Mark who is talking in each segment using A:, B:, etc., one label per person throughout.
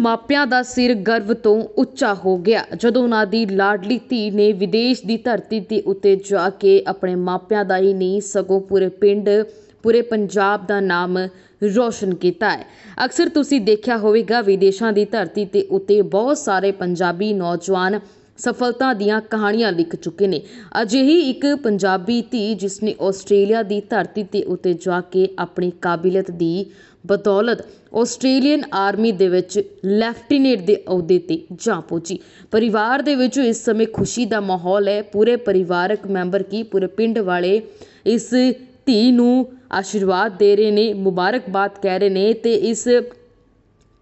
A: ਮਾਪਿਆਂ ਦਾ ਸਿਰ ਗਰਵ ਤੋਂ ਉੱਚਾ ਹੋ ਗਿਆ। ਜਦੋਂ ਉਹਨਾਂ ਦੀ ਲਾਡਲੀ ਧੀ ਨੇ ਵਿਦੇਸ਼ ਦੀ ਧਰਤੀ ਦੇ ਉੱਤੇ ਜਾ ਕੇ ਆਪਣੇ ਮਾਪਿਆਂ ਦਾ ਹੀ ਨਹੀਂ, ਸਗੋਂ ਪੂਰੇ ਪਿੰਡ, ਪੂਰੇ ਪੰਜਾਬ ਦਾ ਨਾਮ ਰੋਸ਼ਨ ਕੀਤਾ ਹੈ। ਅਕਸਰ ਤੁਸੀਂ ਦੇਖਿਆ ਹੋਵੇਗਾ, ਵਿਦੇਸ਼ਾਂ ਦੀ ਧਰਤੀ ਤੇ ਉੱਤੇ ਬਹੁਤ ਸਾਰੇ ਪੰਜਾਬੀ ਨੌਜਵਾਨ ਸਫਲਤਾ ਦੀਆਂ ਕਹਾਣੀਆਂ ਲਿਖ ਚੁੱਕੇ ਨੇ। ਅਜਿਹੀ ਇੱਕ ਪੰਜਾਬੀ ਧੀ ਜਿਸ ਨੇ ਆਸਟ੍ਰੇਲੀਆ ਦੀ ਧਰਤੀ ਤੇ ਉੱਤੇ ਜਾ ਕੇ ਆਪਣੀ ਕਾਬਲੀਅਤ ਦੀ ਬਦੌਲਤ ਆਸਟ੍ਰੇਲੀਅਨ ਆਰਮੀ ਦੇ ਵਿੱਚ ਲੈਫਟੀਨੈਂਟ ਦੇ ਅਹੁਦੇ ਤੇ ਜਾ ਪਹੁੰਚੀ। ਪਰਿਵਾਰ ਦੇ ਵਿੱਚ ਇਸ ਸਮੇਂ ਖੁਸ਼ੀ ਦਾ ਮਾਹੌਲ ਹੈ। ਪੂਰੇ ਪਰਿਵਾਰਕ ਮੈਂਬਰ ਕੀ ਪੂਰੇ ਪਿੰਡ ਵਾਲੇ ਇਸ ਧੀ ਨੂੰ ਆਸ਼ੀਰਵਾਦ ਦੇ ਰਹੇ ਨੇ, ਮੁਬਾਰਕਬਾਦ ਕਹਿ ਰਹੇ ਨੇ ਤੇ ਇਸ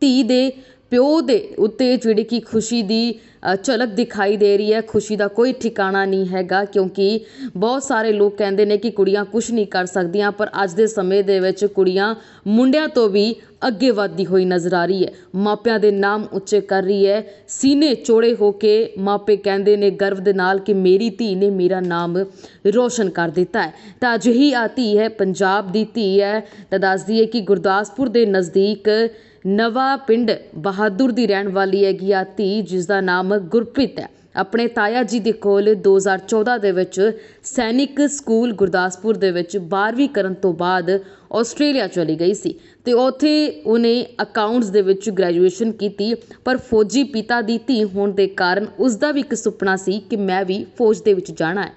A: ਧੀ ਦੇ ਪਿਓ ਦੇ ਉੱਤੇ ਜਿਹੜੀ ਕਿ ਖੁਸ਼ੀ ਦੀ ਝਲਕ ਦਿਖਾਈ ਦੇ ਰਹੀ ਹੈ, ਖੁਸ਼ੀ ਦਾ ਕੋਈ ਠਿਕਾਣਾ ਨਹੀਂ ਹੈਗਾ, ਕਿਉਂਕਿ ਬਹੁਤ ਸਾਰੇ ਲੋਕ ਕਹਿੰਦੇ ਨੇ ਕਿ ਕੁੜੀਆਂ ਕੁਝ ਨਹੀਂ ਕਰ ਸਕਦੀਆਂ, ਪਰ ਅੱਜ ਦੇ ਸਮੇਂ ਦੇ ਵਿੱਚ ਕੁੜੀਆਂ ਮੁੰਡਿਆਂ ਤੋਂ ਵੀ ਅੱਗੇ ਵੱਧਦੀ ਹੋਈ ਨਜ਼ਰ ਆ ਰਹੀ ਹੈ। ਮਾਪਿਆਂ ਦੇ ਨਾਮ ਉੱਚੇ ਕਰ ਰਹੀ ਹੈ। ਸੀਨੇ ਚੋੜੇ ਹੋ ਕੇ ਮਾਪੇ ਕਹਿੰਦੇ ਨੇ ਗਰਵ ਦੇ ਨਾਲ ਕਿ ਮੇਰੀ ਧੀ ਨੇ ਮੇਰਾ ਨਾਮ ਰੋਸ਼ਨ ਕਰ ਦਿੱਤਾ ਹੈ। ਤਾਂ ਅਜਿਹੀ ਆ ਧੀ ਹੈ, ਪੰਜਾਬ ਦੀ ਧੀ ਹੈ। ਤਾਂ ਦੱਸਦੀ ਹੈ ਕਿ ਗੁਰਦਾਸਪੁਰ ਦੇ ਨਜ਼ਦੀਕ ਨਵਾਂ ਪਿੰਡ ਬਹਾਦੁਰ ਦੀ ਰਹਿਣ ਵਾਲੀ ਹੈਗੀ ਆ ਧੀ ਜਿਸ ਦਾ ਨਾਮ ਗੁਰਪ੍ਰੀਤ ਹੈ। ਆਪਣੇ ਤਾਇਆ ਜੀ ਦੇ ਕੋਲ 2014 ਦੇ ਵਿੱਚ ਸੈਨਿਕ ਸਕੂਲ ਗੁਰਦਾਸਪੁਰ ਦੇ ਵਿੱਚ 12ਵੀਂ ਕਰਨ ਤੋਂ ਬਾਅਦ ਆਸਟ੍ਰੇਲੀਆ ਚਲੀ ਗਈ ਸੀ ਅਤੇ ਉੱਥੇ ਉਹਨੇ ਅਕਾਊਂਟਸ ਦੇ ਵਿੱਚ ਗ੍ਰੈਜੂਏਸ਼ਨ ਕੀਤੀ, ਪਰ ਫੌਜੀ ਪਿਤਾ ਦੀ ਧੀ ਹੋਣ ਦੇ ਕਾਰਨ ਉਸਦਾ ਵੀ ਇੱਕ ਸੁਪਨਾ ਸੀ ਕਿ ਮੈਂ ਵੀ ਫੌਜ ਦੇ ਵਿੱਚ ਜਾਣਾ ਹੈ।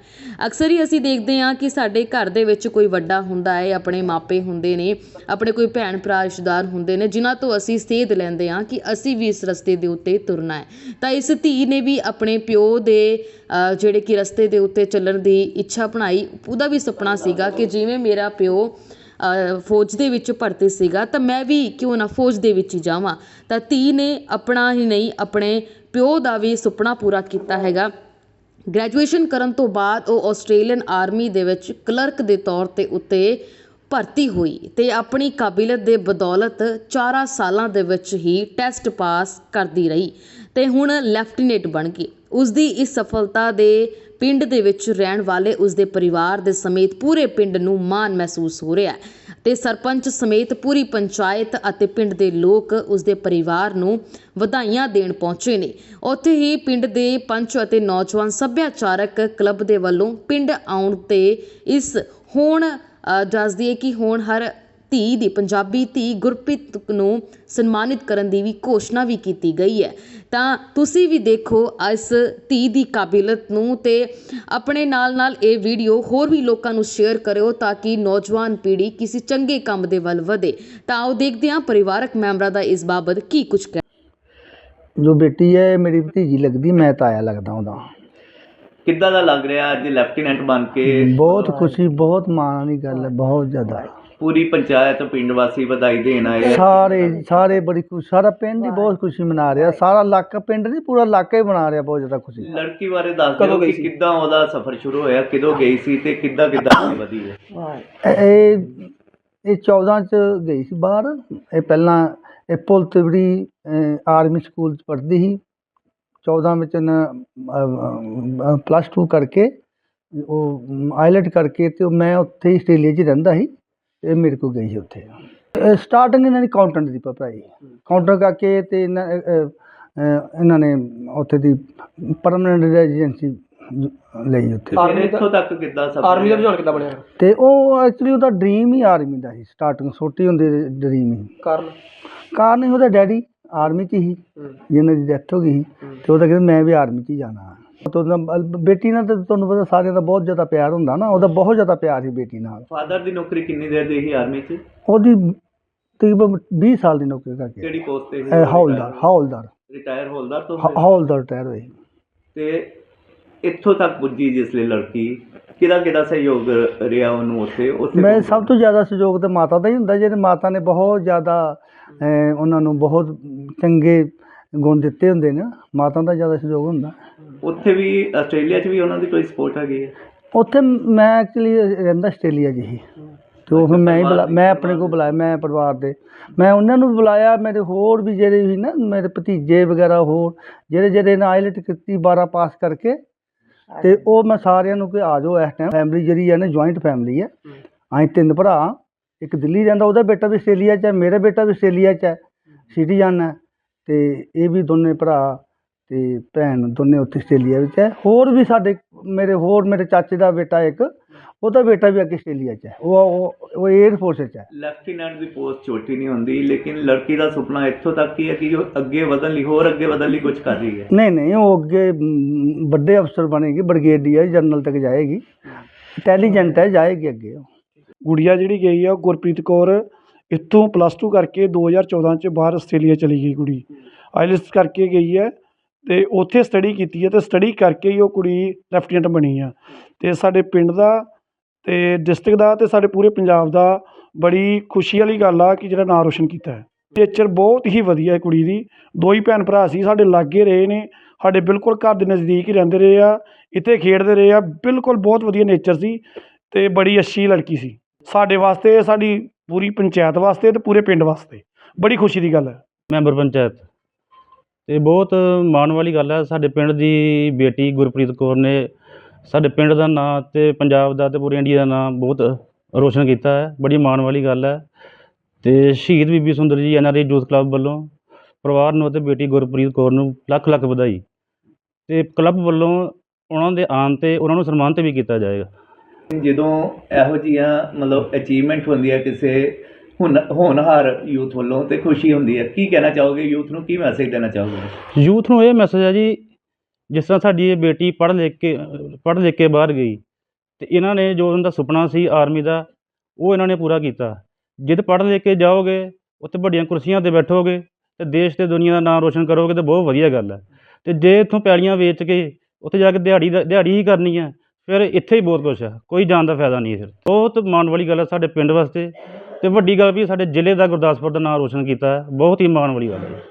A: ਅਕਸਰ ਹੀ ਅਸੀਂ ਦੇਖਦੇ ਹਾਂ ਕਿ ਸਾਡੇ ਘਰ ਦੇ ਵਿੱਚ ਕੋਈ ਵੱਡਾ ਹੁੰਦਾ ਹੈ, ਆਪਣੇ ਮਾਪੇ ਹੁੰਦੇ ਨੇ, ਆਪਣੇ ਕੋਈ ਭੈਣ ਭਰਾ, ਰਿਸ਼ਤੇਦਾਰ ਹੁੰਦੇ ਨੇ, ਜਿਨ੍ਹਾਂ ਤੋਂ ਅਸੀਂ ਸੇਧ ਲੈਂਦੇ ਹਾਂ ਕਿ ਅਸੀਂ ਵੀ ਇਸ ਰਸਤੇ ਦੇ ਉੱਤੇ ਤੁਰਨਾ ਹੈ। ਤਾਂ ਇਸ ਧੀ ਨੇ ਵੀ ਆਪਣੇ ਪਿਓ ਦੇ ਜਿਹੜੇ ਕਿ ਰਸਤੇ ਦੇ ਉੱਤੇ ਚੱਲਣ ਦੀ ਇੱਛਾ ਬਣਾਈ, ਉਹਦਾ ਵੀ ਸੁਪਨਾ ਸੀਗਾ ਕਿ ਜਿਵੇਂ ਮੇਰਾ ਪਿਓ ਫੌਜ ਦੇ ਵਿੱਚ ਭਰਤੀ ਸੀਗਾ, ਤਾਂ ਮੈਂ ਵੀ ਕਿਉਂ ਨਾ ਫੌਜ ਦੇ ਵਿੱਚ ਹੀ ਜਾਵਾਂ। ਤਾਂ ਧੀ ਨੇ ਆਪਣਾ ਹੀ ਨਹੀਂ, ਆਪਣੇ ਪਿਓ ਦਾ ਵੀ ਸੁਪਨਾ ਪੂਰਾ ਕੀਤਾ ਹੈਗਾ। ਗ੍ਰੈਜੂਏਸ਼ਨ ਕਰਨ ਤੋਂ ਬਾਅਦ ਉਹ ਆਸਟ੍ਰੇਲੀਅਨ ਆਰਮੀ ਦੇ ਵਿੱਚ ਕਲਰਕ ਦੇ ਤੌਰ ਤੇ ਉੱਤੇ ਭਰਤੀ ਹੋਈ ਤੇ ਆਪਣੀ ਕਾਬਲੀਅਤ ਦੇ ਬਦੌਲਤ 4 ਸਾਲਾਂ ਦੇ ਵਿੱਚ ਹੀ ਟੈਸਟ ਪਾਸ ਕਰਦੀ ਰਹੀ ਤੇ ਹੁਣ ਲੈਫਟੀਨੈਂਟ ਬਣ ਗਈ। ਉਸ ਦੀ ਇਸ ਸਫਲਤਾ ਦੇ ਪਿੰਡ ਦੇ ਵਿੱਚ ਰਹਿਣ ਵਾਲੇ ਉਸ ਦੇ ਪਰਿਵਾਰ ਦੇ ਸਮੇਤ ਪੂਰੇ ਪਿੰਡ ਨੂੰ ਮਾਣ ਮਹਿਸੂਸ ਹੋ ਰਿਹਾ ਹੈ ਤੇ ਸਰਪੰਚ ਸਮੇਤ ਪੂਰੀ ਪੰਚਾਇਤ ਅਤੇ ਪਿੰਡ ਦੇ ਲੋਕ ਉਸ ਦੇ ਪਰਿਵਾਰ ਨੂੰ ਵਧਾਈਆਂ ਦੇਣ ਪਹੁੰਚੇ ਨੇ। ਉੱਥੇ ਹੀ ਪਿੰਡ ਦੇ ਪੰਚ ਅਤੇ ਨੌਜਵਾਨ ਸੱਭਿਆਚਾਰਕ ਕਲੱਬ ਦੇ ਵੱਲੋਂ ਪਿੰਡ ਆਉਣ ਤੇ ਇਸ ਹੁਣ ਦੱਸਦੀ ਹੈ ਕਿ ਹੁਣ ਹਰ ਧੀ ਦੀ ਪੰਜਾਬੀ ਧੀ ਗੁਰਪ੍ਰੀਤ ਨੂੰ ਸਨਮਾਨਿਤ ਕਰਨ ਦੀ ਵੀ ਘੋਸ਼ਣਾ ਵੀ ਕੀਤੀ ਗਈ ਹੈ। ਤਾਂ ਤੁਸੀਂ ਵੀ ਦੇਖੋ ਇਸ ਧੀ ਦੀ ਕਾਬਲੀਅਤ ਨੂੰ ਤੇ ਆਪਣੇ ਨਾਲ ਨਾਲ ਇਹ ਵੀਡੀਓ ਹੋਰ ਵੀ ਲੋਕਾਂ ਨੂੰ ਸ਼ੇਅਰ ਕਰਿਓ ਤਾਂ ਕਿ ਨੌਜਵਾਨ ਪੀੜ੍ਹੀ ਕਿਸੇ ਚੰਗੇ ਕੰਮ ਦੇ ਵੱਲ ਵਧੇ। ਤਾਂ ਆਓ ਦੇਖਦੇ ਹਾਂ ਪਰਿਵਾਰਕ ਮੈਂਬਰਾਂ ਦਾ ਇਸ ਬਾਬਤ ਕੀ ਕੁਝ ਕਹਿ
B: ਜੋ ਬੇਟੀ ਹੈ ਇਹ ਮੇਰੀ ਭਤੀਜੀ ਲੱਗਦੀ ਮੈਂ ਤਾਇਆ ਲੱਗਦਾ ਉਹਦਾ।
C: ਕਿੱਦਾਂ ਦਾ ਲੱਗ ਰਿਹਾ ਅੱਜ ਲੈਫਟੀਨੈਂਟ ਬਣ ਕੇ?
B: ਬਹੁਤ ਖੁਸ਼ੀ ਬਹੁਤ ਮਾਣ ਵਾਲੀ ਗੱਲ ਹੈ ਬਹੁਤ ਜ਼ਿਆਦਾ।
C: ਪੂਰੀ ਪੰਚਾਇਤ ਪਿੰਡ ਵਾਸੀ ਵਧਾਈ ਦੇਣ ਆਏ ਆ।
B: ਸਾਰੇ ਸਾਰੇ ਬੜੀ ਖੁਸ਼ੀ ਸਾਰਾ ਪਿੰਡ ਹੀ ਬਹੁਤ ਖੁਸ਼ੀ ਮਨਾ ਰਿਹਾ। ਸਾਰਾ ਇਲਾਕਾ ਪਿੰਡ ਨਹੀਂ ਪੂਰਾ ਇਲਾਕਾ ਹੀ ਮਨਾ ਰਿਹਾ ਬਹੁਤ ਜ਼ਿਆਦਾ ਖੁਸ਼ੀ।
C: ਲੜਕੀ ਬਾਰੇ ਦੱਸ ਦਿਓ ਕਿ ਕਿੱਦਾਂ ਉਹਦਾ ਸਫ਼ਰ ਸ਼ੁਰੂ ਹੋਇਆ ਕਿਦੋਂ ਗਈ ਸੀ ਤੇ ਕਿੱਦਾਂ ਕਿੱਦਾਂ ਅੱਗੇ ਵਧੀ ਹੈ?
B: ਇਹ- ਇਹ ਇਹ 14 ਚ ਗਈ ਸੀ ਬਾਹਰ। ਇਹ ਪਹਿਲਾਂ ਇਹ ਪੁਲ ਤਿਵੜੀ ਆਰਮੀ ਸਕੂਲ ਚ ਪੜ੍ਹਦੀ ਸੀ। 14 ਵਿੱਚ ਨਾ ਪਲੱਸ 2 ਕਰਕੇ ਉਹ ਆਇਲਟ ਕਰਕੇ ਤੇ ਉਹ ਮੈਂ ਉੱਥੇ ਹੀ ਆਸਟ੍ਰੇਲੀਆ 'ਚ ਹੀ ਰਹਿੰਦਾ ਸੀ। ਇਹ ਮੇਰੇ ਕੋਲ ਗਈ ਸੀ ਉੱਥੇ। ਸਟਾਰਟਿੰਗ ਇਹਨਾਂ ਦੀ ਅਕਾਊਂਟੈਂਟ ਦੀ ਪੜ੍ਹਾਈ ਕਾਊਂਟਰ ਕਰਕੇ ਤੇ ਇਹਨਾਂ ਇਹਨਾਂ ਨੇ ਉੱਥੇ ਦੀ ਪਰਮਨੈਂਟ ਰੈਜ਼ੀਡੈਂਸੀ ਲਈ ਉੱਥੇ।
C: ਇੱਥੋਂ ਤੱਕ ਕਿੱਦਾਂ ਸਫ਼ਰ ਆਰਮੀ ਦਾ ਰੁਝਾਨ ਕਿੱਦਾਂ ਬਣਿਆ?
B: ਤੇ ਉਹ ਐਕਚੁਅਲੀ ਉਹਦਾ ਡ੍ਰੀਮ ਹੀ ਆਰਮੀ ਦਾ ਸੀ ਸਟਾਰਟਿੰਗ ਛੋਟੀ ਹੁੰਦੀ ਡ੍ਰੀਮ ਹੀ।
C: ਕਾਰਨ?
B: ਕਾਰਨ ਹੀ ਉਹਦਾ ਡੈਡੀ ਆਰਮੀ 'ਚ ਹੀ ਜਿਹਨਾਂ ਦੀ ਡੈਥ ਹੋ ਗਈ ਸੀ। ਤੇ ਉਹਦਾ ਕਹਿੰਦਾ ਮੈਂ ਵੀ ਆਰਮੀ 'ਚ ਹੀ ਜਾਣਾ। ਤੇ ਬੇਟੀ ਨਾਲ ਤਾਂ ਤੁਹਾਨੂੰ ਪਤਾ ਸਾਰਿਆਂ ਦਾ ਬਹੁਤ ਜ਼ਿਆਦਾ ਪਿਆਰ ਹੁੰਦਾ ਨਾ ਉਹਦਾ ਬਹੁਤ ਜ਼ਿਆਦਾ ਪਿਆਰ ਸੀ ਬੇਟੀ ਨਾਲ।
C: ਫਾਦਰ ਦੀ ਨੌਕਰੀ ਕਿੰਨੀ ਦੇਰ ਦੀ ਸੀ ਆਰਮੀ 'ਚ?
B: ਉਹਦੀ ਤਕਰੀਬਨ 20 ਸਾਲ ਦੀ ਨੌਕਰੀ ਕਰਕੇ।
C: ਕਿਹੜੀ ਪੋਸਟ ਤੇ
B: ਹੌਲਦਾਰ ਹੌਲਦਾਰ।
C: ਰਿਟਾਇਰ ਹੌਲਦਾਰ ਤੋਂ
B: ਹੌਲਦਾਰ ਰਿਟਾਇਰ ਹੋਈ
C: ਤੇ ਇੱਥੋਂ ਤੱਕ ਪੁੱਜੀ ਜਿਸ ਲਈ ਲੜਕੀ? ਕਿਹਦਾ ਕਿਹਦਾ ਸਹਿਯੋਗ ਰਿਹਾ ਉਹਨੂੰ ਉੱਥੇ? ਉੱਥੇ
B: ਮੈਂ ਸਭ ਤੋਂ ਜ਼ਿਆਦਾ ਸਹਿਯੋਗ ਤਾਂ ਮਾਤਾ ਦਾ ਹੀ ਹੁੰਦਾ ਜਿਹਦੇ ਮਾਤਾ ਨੇ ਬਹੁਤ ਜ਼ਿਆਦਾ ਉਹਨਾਂ ਨੂੰ ਬਹੁਤ ਚੰਗੇ ਗੁਣ ਦਿੱਤੇ ਹੁੰਦੇ ਨੇ ਮਾਤਾ ਦਾ ਜ਼ਿਆਦਾ ਸਹਿਯੋਗ ਹੁੰਦਾ।
C: ਉੱਥੇ ਵੀ ਆਸਟ੍ਰੇਲੀਆ 'ਚ ਵੀ ਉਹਨਾਂ ਦੀ ਕੋਈ ਸਪੋਰਟ ਹੈਗੀ ਹੈ
B: ਉੱਥੇ ਮੈਂ ਐਕਚੁਅਲੀ ਰਹਿੰਦਾ ਆਸਟ੍ਰੇਲੀਆ 'ਚ ਹੀ। ਤੇ ਉਹ ਫਿਰ ਮੈਂ ਹੀ ਬੁਲਾ ਮੈਂ ਆਪਣੇ ਕੋਲ ਬੁਲਾਇਆ ਮੈਂ ਪਰਿਵਾਰ ਦੇ। ਮੈਂ ਉਹਨਾਂ ਨੂੰ ਵੀ ਬੁਲਾਇਆ ਮੇਰੇ ਹੋਰ ਵੀ ਜਿਹੜੇ ਵੀ ਨਾ ਮੇਰੇ ਭਤੀਜੇ ਵਗੈਰਾ ਹੋਰ ਜਿਹੜੇ ਜਿਹੜੇ ਨੇ ਆਇਲਟ ਕੀਤੀ 12 ਪਾਸ ਕਰਕੇ ਤੇ ਉਹ ਮੈਂ ਸਾਰਿਆਂ ਨੂੰ ਕਿ ਆ ਜਾਓ ਇਸ ਟਾਈਮ ਫੈਮਿਲੀ ਜਿਹੜੀ ਹੈ ਨਾ ਜੁਆਇੰਟ ਫੈਮਿਲੀ ਹੈ। ਅਸੀਂ ਤਿੰਨ ਭਰਾ ਇੱਕ ਦਿੱਲੀ ਰਹਿੰਦਾ ਉਹਦਾ ਬੇਟਾ ਵੀ ਆਸਟ੍ਰੇਲੀਆ 'ਚ ਹੈ ਮੇਰਾ ਬੇਟਾ ਵੀ ਆਸਟ੍ਰੇਲੀਆ 'ਚ ਹੈ ਸਿਟੀਜ਼ਨ ਹੈ। ਤੇ ਇਹ ਵੀ ਦੋਨੇ ਭਰਾ ਤੇ ਭੈਣ ਦੋਨੇ ਉੱਥੇ ਆਸਟ੍ਰੇਲੀਆ ਵਿੱਚ ਹੈ। ਹੋਰ ਵੀ ਸਾਡੇ ਮੇਰੇ ਹੋਰ ਮੇਰੇ ਚਾਚੇ ਦਾ ਬੇਟਾ ਇੱਕ ਉਹਦਾ ਬੇਟਾ ਵੀ ਅੱਗੇ ਆਸਟ੍ਰੇਲੀਆ 'ਚ ਹੈ। ਉਹ ਉਹ ਉਹ 에ਅਰ ਫੋਰਸ 'ਚ ਹੈ।
C: ਲੈਫਟੀਨੈਂਟ ਦੀ ਪੋਸਟ ਛੋਟੀ ਨਹੀਂ ਹੁੰਦੀ ਲੇਕਿਨ ਲੜਕੀ ਦਾ ਸੁਪਨਾ ਇੱਥੋਂ ਤੱਕ ਹੀ ਹੈ ਕਿ ਉਹ ਅੱਗੇ ਵਧਣ ਲਈ ਹੋਰ ਅੱਗੇ ਵਧਣ ਲਈ ਕੁਝ ਕਰ ਰਹੀ ਹੈ।
B: ਨਹੀਂ ਨਹੀਂ ਉਹ ਅੱਗੇ ਵੱਡੇ ਅਫਸਰ ਬਣੇਗੀ ਬ੍ਰਿਗੇਡੀਅਰ ਜਨਰਲ ਤੱਕ ਜਾਏਗੀ। ਇੰਟੈਲੀਜੈਂਟ ਹੈ ਜਾਏਗੀ ਅੱਗੇ ਉਹ।
D: ਗੁੜੀਆ ਜਿਹੜੀ ਗਈ ਆ ਉਹ ਗੁਰਪ੍ਰੀਤ ਕੌਰ ਇੱਥੋਂ ਪਲੱਸ 2 ਕਰਕੇ 2014 ਚ ਬਾਹਰ ਆਸਟ੍ਰੇਲੀਆ ਚਲੀ ਗਈ ਕੁੜੀ। ਆਈਲੈਟਸ ਕਰਕੇ ਗਈ ਹੈ ਤੇ ਉੱਥੇ ਸਟੱਡੀ ਕੀਤੀ ਹੈ ਤੇ ਸਟੱਡੀ ਕਰਕੇ ਹੀ ਉਹ ਕੁੜੀ ਲੈਫਟੀਨੈਂਟ ਬਣੀ ਆ। ਤੇ ਸਾਡੇ ਪਿੰਡ ਦਾ ਤੇ ਡਿਸਟ੍ਰਿਕਟ ਦਾ ਤੇ ਸਾਡੇ ਪੂਰੇ ਪੰਜਾਬ ਦਾ ਬੜੀ ਖੁਸ਼ੀ ਵਾਲੀ ਗੱਲ ਆ ਕਿ ਜਿਹੜਾ ਨਾਂ ਰੋਸ਼ਨ ਕੀਤਾ ਹੈ। ਨੇਚਰ ਬਹੁਤ ਹੀ ਵਧੀਆ ਹੈ ਕੁੜੀ ਦੀ। ਦੋ ਹੀ ਭੈਣ ਭਰਾ ਸੀ, ਸਾਡੇ ਲਾਗੇ ਰਹੇ ਨੇ, ਸਾਡੇ ਬਿਲਕੁਲ ਘਰ ਦੇ ਨਜ਼ਦੀਕ ਹੀ ਰਹਿੰਦੇ ਰਹੇ ਆ, ਇੱਥੇ ਖੇਡਦੇ ਰਹੇ ਆ, ਬਿਲਕੁਲ ਬਹੁਤ ਵਧੀਆ ਨੇਚਰ ਸੀ ਤੇ ਬੜੀ ਅੱਛੀ ਲੜਕੀ ਸੀ। ਸਾਡੇ ਵਾਸਤੇ ਸਾਡੀ ਪੂਰੀ ਪੰਚਾਇਤ ਵਾਸਤੇ ਤੇ ਪੂਰੇ ਪਿੰਡ ਵਾਸਤੇ। ਬੜੀ ਖੁਸ਼ੀ ਦੀ ਗੱਲ ਹੈ।
E: ਮੈਂਬਰ ਪੰਚਾਇਤ। ਤੇ ਬਹੁਤ ਮਾਣ ਵਾਲੀ ਗੱਲ ਹੈ, ਸਾਡੇ ਪਿੰਡ ਦੀ ਬੇਟੀ ਗੁਰਪ੍ਰੀਤ ਕੌਰ ਨੇ ਸਾਡੇ ਪਿੰਡ ਦਾ ਨਾਂ ਤੇ ਪੰਜਾਬ ਦਾ ਤੇ ਪੂਰੇ ਇੰਡੀਆ ਦਾ ਨਾਂ ਬਹੁਤ ਰੋਸ਼ਨ ਕੀਤਾ ਹੈ। ਬੜੀ ਮਾਣ ਵਾਲੀ ਗੱਲ ਹੈ। ਤੇ Shaheed Bibi Sundar ji N R I youth club ਵੱਲੋਂ ਪਰਿਵਾਰ ਨੂੰ ਅਤੇ ਬੇਟੀ ਗੁਰਪ੍ਰੀਤ ਕੌਰ ਨੂੰ ਲੱਖ ਲੱਖ ਵਧਾਈ। ਤੇ ਕਲੱਬ ਵੱਲੋਂ ਉਹਨਾਂ ਦੇ ਆਉਣ ਤੇ ਉਹਨਾਂ ਨੂੰ ਸਨਮਾਨਿਤ ਵੀ ਕੀਤਾ ਜਾਏਗਾ।
C: ਜਦੋਂ ਇਹੋ ਜਿਹੀਆਂ ਮਤਲਬ ਅਚੀਵਮੈਂਟ ਹੁੰਦੀ ਹੈ ਕਿਸੇ ਹੁਨ ਹੋਣਹਾਰ ਯੂਥ ਵੱਲੋਂ ਤੇ ਖੁਸ਼ੀ ਹੁੰਦੀ ਹੈ, ਕੀ ਕਹਿਣਾ ਚਾਹੋਗੇ? ਯੂਥ ਨੂੰ ਕੀ ਮੈਸੇਜ ਦੇਣਾ ਚਾਹੋਗੇ?
E: ਯੂਥ ਨੂੰ ਇਹ ਮੈਸੇਜ ਹੈ ਜੀ, ਜਿਸ ਤਰ੍ਹਾਂ ਸਾਡੀ ਇਹ ਬੇਟੀ ਪੜ੍ਹ ਲਿਖ ਕੇ, ਪੜ੍ਹ ਲਿਖ ਕੇ ਬਾਹਰ ਗਈ, ਤੇ ਇਹਨਾਂ ਨੇ ਜੋ ਉਹਨਾਂ ਦਾ ਸੁਪਨਾ ਸੀ ਆਰਮੀ ਦਾ, ਉਹ ਇਹਨਾਂ ਨੇ ਪੂਰਾ ਕੀਤਾ। ਜਿੱਦ ਪੜ੍ਹ ਲਿਖ ਕੇ ਜਾਓਗੇ, ਉੱਥੇ ਵੱਡੀਆਂ ਕੁਰਸੀਆਂ ਤੇ ਬੈਠੋਗੇ, ਤੇ ਦੇਸ਼ ਤੇ ਦੁਨੀਆ ਦਾ ਨਾਮ ਰੋਸ਼ਨ ਕਰੋਗੇ, ਤੇ ਬਹੁਤ ਵਧੀਆ ਗੱਲ ਹੈ। ਤੇ ਜੇ ਇੱਥੋਂ ਪੈਲੀਆਂ ਵੇਚ ਕੇ ਉੱਥੇ ਜਾ ਕੇ ਦਿਹਾੜੀ ਦਾ, ਦਿਹਾੜੀ ਹੀ ਕਰਨੀ ਹੈ ਫਿਰ ਇੱਥੇ ਹੀ ਬਹੁਤ ਕੁਛ ਹੈ ਕੋਈ ਜਾਣ ਦਾ ਫਾਇਦਾ ਨਹੀਂ ਹੈ ਫਿਰ ਬਹੁਤ ਮਾਣ ਵਾਲੀ ਗੱਲ ਹੈ ਸਾਡੇ ਪਿੰਡ ਵਾਸਤੇ ਤੇ ਵੱਡੀ ਗੱਲ ਵੀ ਸਾਡੇ ਜ਼ਿਲ੍ਹੇ ਦਾ ਗੁਰਦਾਸਪੁਰ ਦਾ ਨਾਮ ਰੋਸ਼ਨ ਕੀਤਾ ਹੈ ਬਹੁਤ ਹੀ ਮਾਣ ਵਾਲੀ ਗੱਲ ਹੈ